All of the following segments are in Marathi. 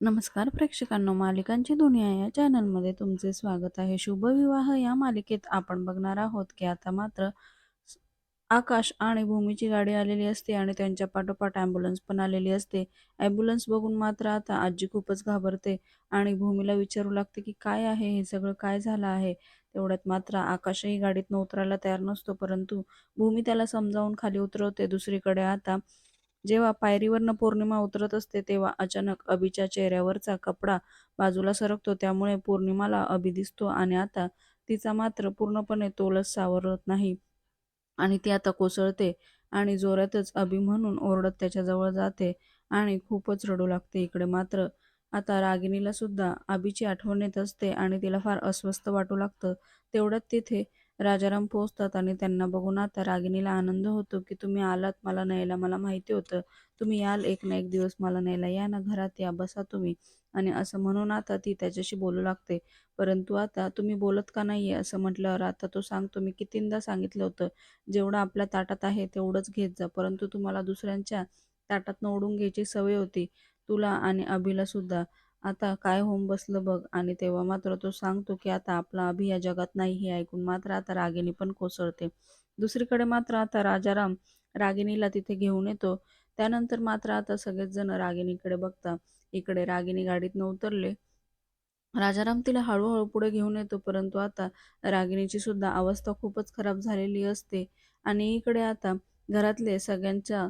नमस्कार प्रेक्षकांनो मालिकांची दुनिया या चॅनलमध्ये तुमचे स्वागत आहे. शुभविवाह या मालिकेत आपण बघणार आहोत की आता मात्र आकाश आणि भूमीची गाडी आलेली असते आणि त्यांच्या पाठोपाठ ॲम्ब्युलन्स पण आलेली असते. ॲम्ब्युलन्स बघून मात्र आता आजी खूपच घाबरते आणि भूमीला विचारू लागते की काय आहे हे सगळं काय झालं आहे? तेवढ्यात मात्र आकाशही गाडीतनं उतरायला तयार नसतो परंतु भूमी त्याला समजावून खाली उतरवते. दुसरीकडे आता जेव्हा पायरीवरनं पौर्णिमा उतरत असते तेव्हा अचानक अभिच्या चेहऱ्यावरचा कपडा बाजूला सरकतो. त्यामुळे पौर्णिमाला अभि दिसतो आणि आता तिचा मात्र पूर्णपणे तोलच सावरत नाही आणि ती आता कोसळते आणि जोरातच अभि म्हणून ओरडत त्याच्याजवळ जाते आणि खूपच रडू लागते इकडे मात्र. आता रागिणीला सुद्धा अभिची आठवण येत असते आणि तिला फार अस्वस्थ वाटू लागतं. तेवढ्यात तिथे राजाराम पोहोचतात आणि त्यांना बघून आता रागिणीला आनंद होतो की तुम्ही आलात मला न्यायला मला माहिती होतं. तुम्ही याल एक ना एक दिवस मला न्यायला. या ना घरात या बसा तुम्ही. आणि असं म्हणून आता ती त्याच्याशी बोलू लागते. परंतु आता तुम्ही बोलत का नाहीये? असं म्हटल्यावर आता तो सांगतो मी कितींदा सांगितलं होतं जेवढं आपल्या ताटात आहे तेवढंच घेत जा. परंतु तुम्हाला दुसऱ्यांच्या ताटात ओढून घ्यायची सवय होती तुला आणि अभिला सुद्धा आता काय होऊन बसलं बघ. आणि तेव्हा मात्र तो सांगतो की आता आपला अभि या जगात नाही हे ऐकून. मात्र आता रागिणी पण कोसळते. दुसरीकडे मात्र आता राजाराम रागिणीला तिथे घेऊन येतो. त्यानंतर मात्र आता सगळेच जण रागिणीकडे बघता इकडे रागिणी गाडीतनं उतरले राजाराम तिला हळूहळू पुढे घेऊन येतो. परंतु आता रागिणीची सुद्धा अवस्था खूपच खराब झालेली असते. आणि इकडे आता घरातले सगळ्यांच्या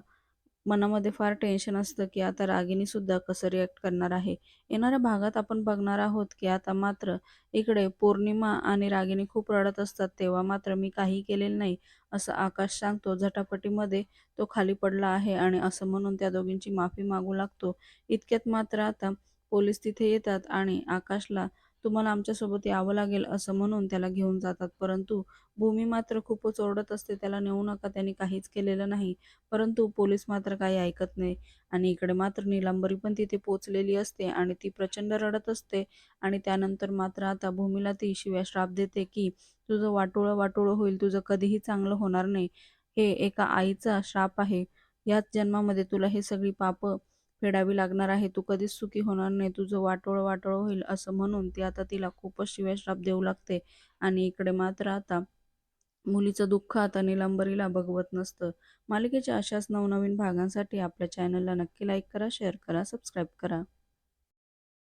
मनामध्ये फार टेन्शन असतं की आता रागिनी सुद्धा कसं रिॲक्ट करणार आहे? येणाऱ्या भागात आपण बघणार आहोत की आता मात्र इकडे पौर्णिमा आणि रागिनी खूप रडत असतात तेव्हा मात्र मी काही केलेलं नाही असं आकाश सांगतो. झटापटीमध्ये तो खाली पडला आहे आणि असं म्हणून त्या दोघींची माफी मागू लागतो. इतक्यात मात्र आता पोलीस तिथे येतात आणि आकाशला तुम्हाला आमच्यासोबत यावं लागेल असं म्हणून त्याला घेऊन जातात. परंतु भूमी मात्र खूपच ओरडत असते. त्याला नेऊ नका त्यांनी काहीच केलेलं नाही. परंतु पोलीस मात्र काही ऐकत नाही. आणि इकडे मात्र निलांबरी पण तिथे पोचलेली असते आणि ती प्रचंड रडत असते. आणि त्यानंतर मात्र आता भूमीला ती शिव्या श्राप देते की तुझं वाटोळं वाटोळं होईल. तुझं कधीही चांगलं होणार नाही. हे एका आईचा श्राप आहे. याच जन्मामध्ये तुला हे सगळी पापं फेडावी लागणार आहे. तू कधीच सुखी होणार नाही. तुझं वाटोळ वाटोळ होईल असं म्हणून ती आता तिला खूपच शिव्या देऊ लागते. आणि इकडे मात्र आता मुलीचं दुःख आता निलंबरीला बघवत नसतं. मालिकेच्या अशाच नवनवीन भागांसाठी आपल्या चॅनलला नक्की लाईक करा शेअर करा सबस्क्राईब करा.